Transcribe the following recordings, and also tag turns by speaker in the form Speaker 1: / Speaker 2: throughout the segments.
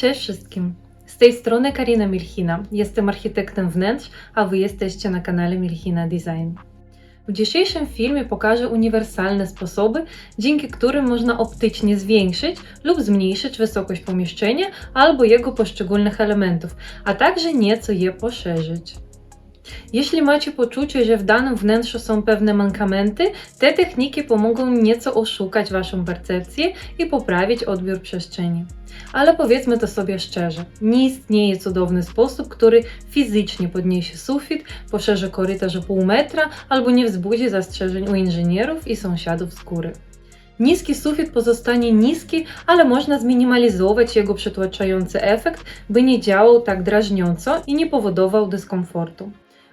Speaker 1: Cześć wszystkim! Z tej strony Karina Milchina. Jestem architektem wnętrz, a Wy jesteście na kanale Milchina Design. W dzisiejszym filmie pokażę uniwersalne sposoby, dzięki którym można optycznie zwiększyć lub zmniejszyć wysokość pomieszczenia albo jego poszczególnych elementów, a także nieco je poszerzyć. Jeśli macie poczucie, że w danym wnętrzu są pewne mankamenty, te techniki pomogą nieco oszukać Waszą percepcję i poprawić odbiór przestrzeni. Ale powiedzmy to sobie szczerze, nie istnieje cudowny sposób, który fizycznie podniesie sufit, poszerzy korytarz o pół metra albo nie wzbudzi zastrzeżeń u inżynierów i sąsiadów z góry. Niski sufit pozostanie niski, ale można zminimalizować jego przytłaczający efekt, by nie działał tak drażniąco i nie powodował dyskomfortu.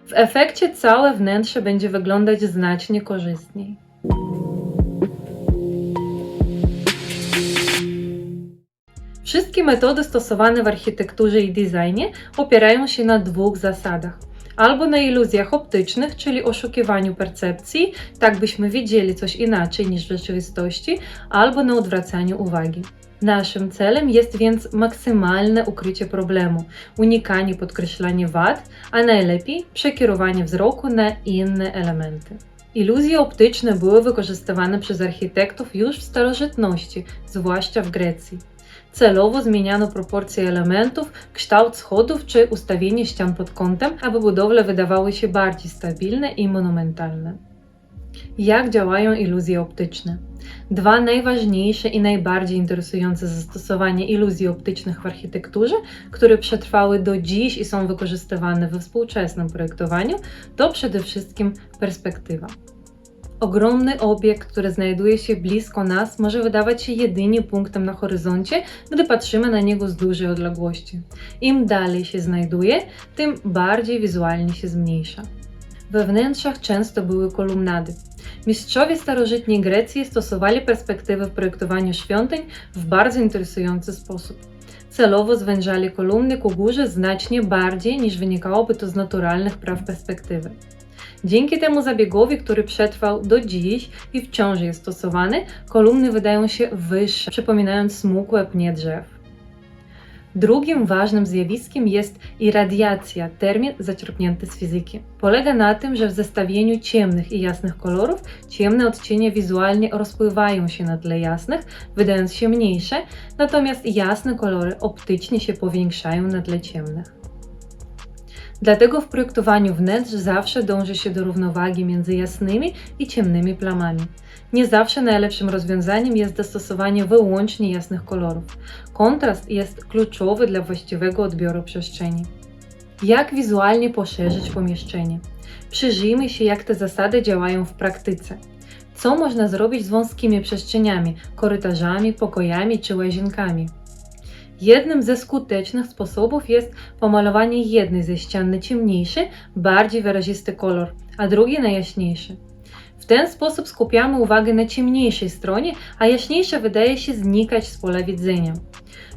Speaker 1: W efekcie całe wnętrze będzie wyglądać znacznie korzystniej. Wszystkie metody stosowane w architekturze i designie opierają się na dwóch zasadach. Albo na iluzjach optycznych, czyli oszukiwaniu percepcji, tak byśmy widzieli coś inaczej niż w rzeczywistości, albo na odwracaniu uwagi. Naszym celem jest więc maksymalne ukrycie problemu, unikanie podkreślania wad, a najlepiej przekierowanie wzroku na inne elementy. Iluzje optyczne były wykorzystywane przez architektów już w starożytności, zwłaszcza w Grecji. Celowo zmieniano proporcje elementów, kształt schodów czy ustawienie ścian pod kątem, aby budowle wydawały się bardziej stabilne i monumentalne. Jak działają iluzje optyczne? Dwa najważniejsze i najbardziej interesujące zastosowania iluzji optycznych w architekturze, które przetrwały do dziś i są wykorzystywane we współczesnym projektowaniu, to przede wszystkim perspektywa. Ogromny obiekt, który znajduje się blisko nas, może wydawać się jedynie punktem na horyzoncie, gdy patrzymy na niego z dużej odległości. Im dalej się znajduje, tym bardziej wizualnie się zmniejsza. We wnętrzach często były kolumnady. Mistrzowie starożytnej Grecji stosowali perspektywę w projektowaniu świątyń w bardzo interesujący sposób. Celowo zwężali kolumny ku górze znacznie bardziej niż wynikałoby to z naturalnych praw perspektywy. Dzięki temu zabiegowi, który przetrwał do dziś i wciąż jest stosowany, kolumny wydają się wyższe, przypominając smukłe pnie drzew. Drugim ważnym zjawiskiem jest irradiacja, termin zaczerpnięty z fizyki. Polega na tym, że w zestawieniu ciemnych i jasnych kolorów ciemne odcienie wizualnie rozpływają się na tle jasnych, wydając się mniejsze, natomiast jasne kolory optycznie się powiększają na tle ciemnych. Dlatego w projektowaniu wnętrz zawsze dąży się do równowagi między jasnymi i ciemnymi plamami. Nie zawsze najlepszym rozwiązaniem jest dostosowanie wyłącznie jasnych kolorów. Kontrast jest kluczowy dla właściwego odbioru przestrzeni. Jak wizualnie poszerzyć pomieszczenie? Przyjrzyjmy się, jak te zasady działają w praktyce. Co można zrobić z wąskimi przestrzeniami, korytarzami, pokojami czy łazienkami? Jednym ze skutecznych sposobów jest pomalowanie jednej ze ścian na ciemniejszy, bardziej wyrazisty kolor, a drugiej na jaśniejszy. W ten sposób skupiamy uwagę na ciemniejszej stronie, a jaśniejsza wydaje się znikać z pola widzenia.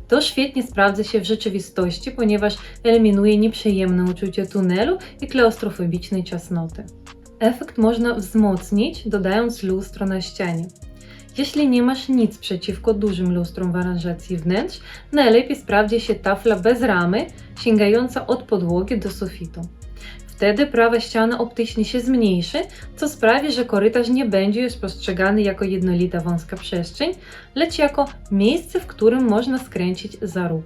Speaker 1: To świetnie sprawdza się w rzeczywistości, ponieważ eliminuje nieprzyjemne uczucie tunelu i klaustrofobicznej ciasnoty. Efekt można wzmocnić, dodając lustro na ścianie. Jeśli nie masz nic przeciwko dużym lustrom w aranżacji wnętrz, najlepiej sprawdzi się tafla bez ramy, sięgająca od podłogi do sufitu. Wtedy prawa ściana optycznie się zmniejszy, co sprawi, że korytarz nie będzie już postrzegany jako jednolita wąska przestrzeń, lecz jako miejsce, w którym można skręcić za róg.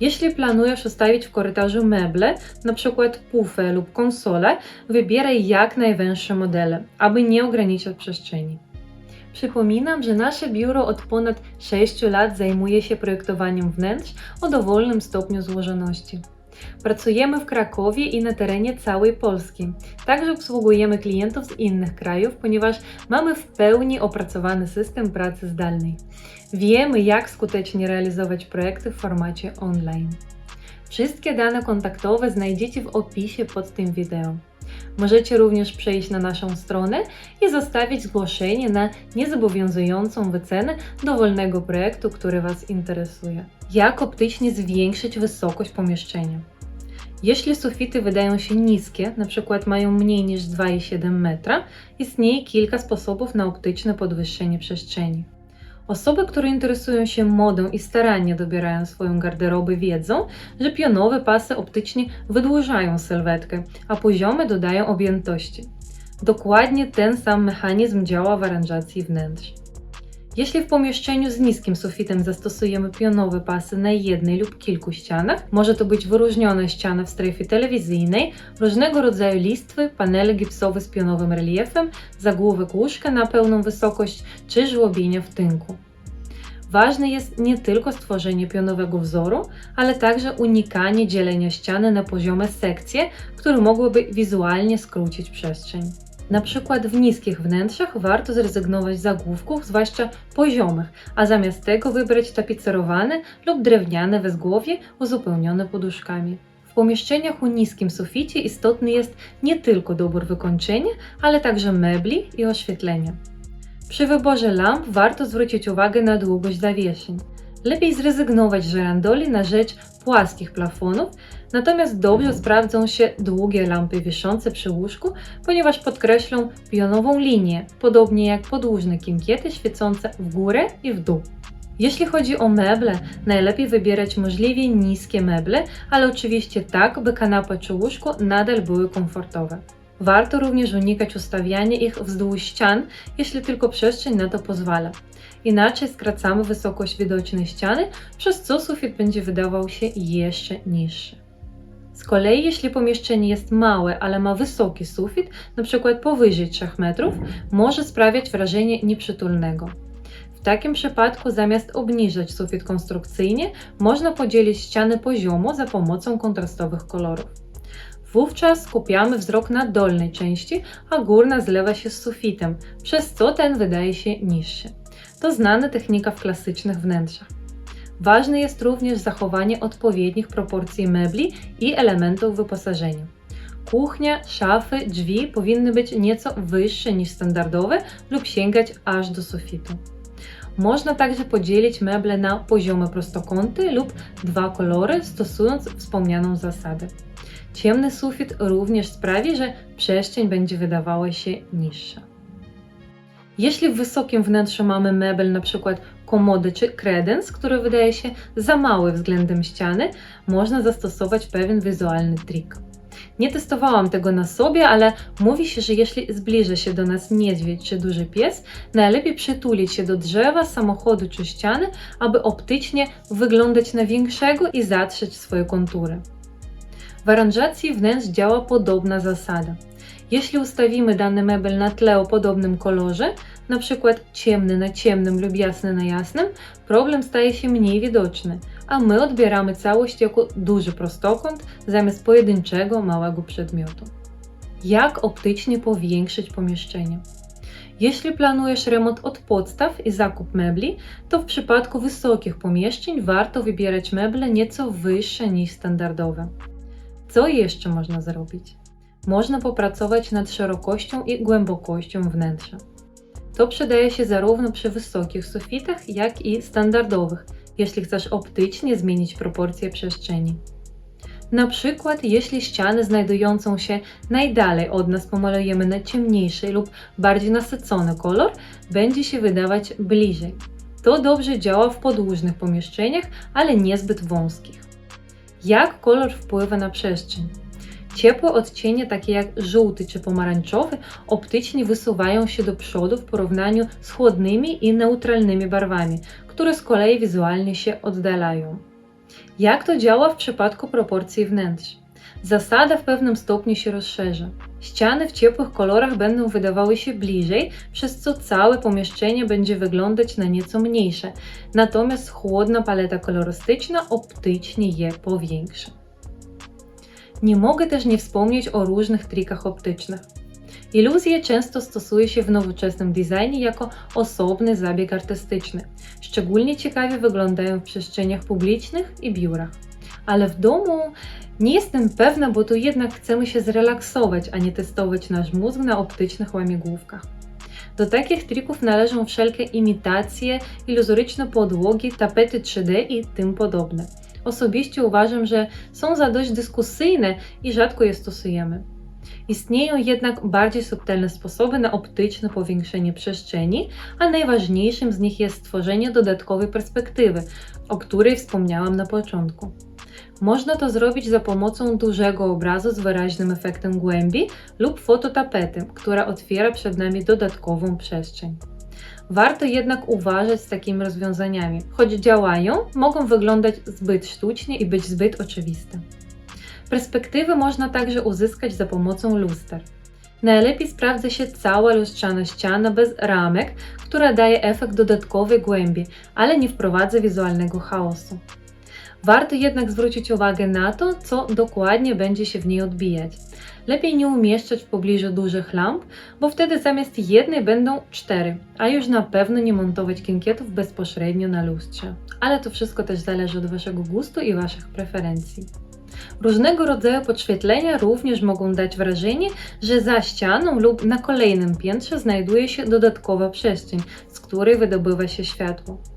Speaker 1: Jeśli planujesz ustawić w korytarzu meble, np. pufę lub konsolę, wybieraj jak najwęższe modele, aby nie ograniczać przestrzeni. Przypominam, że nasze biuro od ponad 6 lat zajmuje się projektowaniem wnętrz o dowolnym stopniu złożoności. Pracujemy w Krakowie i na terenie całej Polski. Także obsługujemy klientów z innych krajów, ponieważ mamy w pełni opracowany system pracy zdalnej. Wiemy, jak skutecznie realizować projekty w formacie online. Wszystkie dane kontaktowe znajdziecie w opisie pod tym wideo. Możecie również przejść na naszą stronę i zostawić zgłoszenie na niezobowiązującą wycenę dowolnego projektu, który Was interesuje. Jak optycznie zwiększyć wysokość pomieszczenia? Jeśli sufity wydają się niskie, np. mają mniej niż 2,7 metra, istnieje kilka sposobów na optyczne podwyższenie przestrzeni. Osoby, które interesują się modą i starannie dobierają swoją garderobę, wiedzą, że pionowe pasy optycznie wydłużają sylwetkę, a poziome dodają objętości. Dokładnie ten sam mechanizm działa w aranżacji wnętrz. Jeśli w pomieszczeniu z niskim sufitem zastosujemy pionowe pasy na jednej lub kilku ścianach, może to być wyróżniona ściana w strefie telewizyjnej, różnego rodzaju listwy, panele gipsowe z pionowym reliefem, zagłówek łóżka na pełną wysokość czy żłobienia w tynku. Ważne jest nie tylko stworzenie pionowego wzoru, ale także unikanie dzielenia ściany na poziome sekcje, które mogłyby wizualnie skrócić przestrzeń. Na przykład w niskich wnętrzach warto zrezygnować z zagłówków, zwłaszcza poziomych, a zamiast tego wybrać tapicerowane lub drewniane wezgłowie uzupełnione poduszkami. W pomieszczeniach o niskim suficie istotny jest nie tylko dobór wykończenia, ale także mebli i oświetlenia. Przy wyborze lamp warto zwrócić uwagę na długość zawieszeń. Lepiej zrezygnować z żerandoli na rzecz płaskich plafonów, natomiast dobrze sprawdzą się długie lampy wiszące przy łóżku, ponieważ podkreślą pionową linię, podobnie jak podłużne kinkiety świecące w górę i w dół. Jeśli chodzi o meble, najlepiej wybierać możliwie niskie meble, ale oczywiście tak, by kanapa czy łóżko nadal były komfortowe. Warto również unikać ustawiania ich wzdłuż ścian, jeśli tylko przestrzeń na to pozwala. Inaczej skracamy wysokość widocznej ściany, przez co sufit będzie wydawał się jeszcze niższy. Z kolei, jeśli pomieszczenie jest małe, ale ma wysoki sufit, np. powyżej 3 metrów, może sprawiać wrażenie nieprzytulnego. W takim przypadku, zamiast obniżać sufit konstrukcyjnie, można podzielić ściany poziomo za pomocą kontrastowych kolorów. Wówczas skupiamy wzrok na dolnej części, a górna zlewa się z sufitem, przez co ten wydaje się niższy. To znana technika w klasycznych wnętrzach. Ważne jest również zachowanie odpowiednich proporcji mebli i elementów wyposażenia. Kuchnia, szafy, drzwi powinny być nieco wyższe niż standardowe lub sięgać aż do sufitu. Można także podzielić meble na poziome prostokąty lub dwa kolory, stosując wspomnianą zasadę. Ciemny sufit również sprawi, że przestrzeń będzie wydawała się niższa. Jeśli w wysokim wnętrzu mamy mebel, np. komodę czy kredens, który wydaje się za mały względem ściany, można zastosować pewien wizualny trik. Nie testowałam tego na sobie, ale mówi się, że jeśli zbliży się do nas niedźwiedź czy duży pies, najlepiej przytulić się do drzewa, samochodu czy ściany, aby optycznie wyglądać na większego i zatrzeć swoje kontury. W aranżacji wnętrz działa podobna zasada. Jeśli ustawimy dany mebel na tle o podobnym kolorze, np. ciemny na ciemnym lub jasny na jasnym, problem staje się mniej widoczny, a my odbieramy całość jako duży prostokąt zamiast pojedynczego małego przedmiotu. Jak optycznie powiększyć pomieszczenie? Jeśli planujesz remont od podstaw i zakup mebli, to w przypadku wysokich pomieszczeń warto wybierać meble nieco wyższe niż standardowe. Co jeszcze można zrobić? Można popracować nad szerokością i głębokością wnętrza. To przydaje się zarówno przy wysokich sufitach, jak i standardowych, jeśli chcesz optycznie zmienić proporcje przestrzeni. Na przykład, jeśli ścianę znajdującą się najdalej od nas pomalujemy na ciemniejszy lub bardziej nasycony kolor, będzie się wydawać bliżej. To dobrze działa w podłużnych pomieszczeniach, ale niezbyt wąskich. Jak kolor wpływa na przestrzeń? Ciepłe odcienie, takie jak żółty czy pomarańczowy, optycznie wysuwają się do przodu w porównaniu z chłodnymi i neutralnymi barwami, które z kolei wizualnie się oddalają. Jak to działa w przypadku proporcji wnętrz? Zasada w pewnym stopniu się rozszerza. Ściany w ciepłych kolorach będą wydawały się bliżej, przez co całe pomieszczenie będzie wyglądać na nieco mniejsze, natomiast chłodna paleta kolorystyczna optycznie je powiększa. Nie mogę też nie wspomnieć o różnych trikach optycznych. Iluzje często stosuje się w nowoczesnym designie jako osobny zabieg artystyczny. Szczególnie ciekawie wyglądają w przestrzeniach publicznych i biurach. Ale w domu nie jestem pewna, bo tu jednak chcemy się zrelaksować, a nie testować nasz mózg na optycznych łamigłówkach. Do takich trików należą wszelkie imitacje, iluzoryczne podłogi, tapety 3D i tym podobne. Osobiście uważam, że są za dość dyskusyjne i rzadko je stosujemy. Istnieją jednak bardziej subtelne sposoby na optyczne powiększenie przestrzeni, a najważniejszym z nich jest stworzenie dodatkowej perspektywy, o której wspomniałam na początku. Można to zrobić za pomocą dużego obrazu z wyraźnym efektem głębi lub fototapety, która otwiera przed nami dodatkową przestrzeń. Warto jednak uważać z takimi rozwiązaniami. Choć działają, mogą wyglądać zbyt sztucznie i być zbyt oczywiste. Perspektywy można także uzyskać za pomocą luster. Najlepiej sprawdza się cała lustrzana ściana bez ramek, która daje efekt dodatkowej głębi, ale nie wprowadza wizualnego chaosu. Warto jednak zwrócić uwagę na to, co dokładnie będzie się w niej odbijać. Lepiej nie umieszczać w pobliżu dużych lamp, bo wtedy zamiast jednej będą cztery, a już na pewno nie montować kinkietów bezpośrednio na lustrze. Ale to wszystko też zależy od Waszego gustu i Waszych preferencji. Różnego rodzaju podświetlenia również mogą dać wrażenie, że za ścianą lub na kolejnym piętrze znajduje się dodatkowa przestrzeń, z której wydobywa się światło.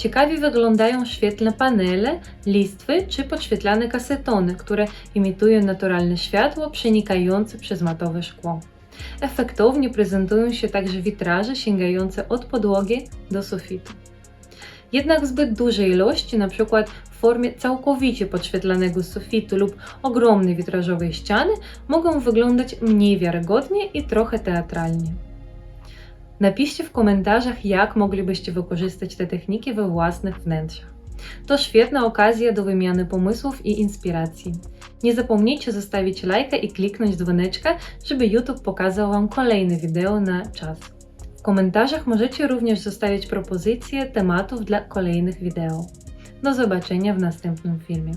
Speaker 1: Ciekawie wyglądają świetlne panele, listwy czy podświetlane kasetony, które imitują naturalne światło przenikające przez matowe szkło. Efektownie prezentują się także witraże sięgające od podłogi do sufitu. Jednak zbyt duże ilości, np. w formie całkowicie podświetlanego sufitu lub ogromnej witrażowej ściany, mogą wyglądać mniej wiarygodnie i trochę teatralnie. Napiszcie w komentarzach, jak moglibyście wykorzystać te techniki we własnych wnętrzach. To świetna okazja do wymiany pomysłów i inspiracji. Nie zapomnijcie zostawić lajka i kliknąć dzwoneczka, żeby YouTube pokazał Wam kolejne wideo na czas. W komentarzach możecie również zostawiać propozycje tematów dla kolejnych wideo. Do zobaczenia w następnym filmie.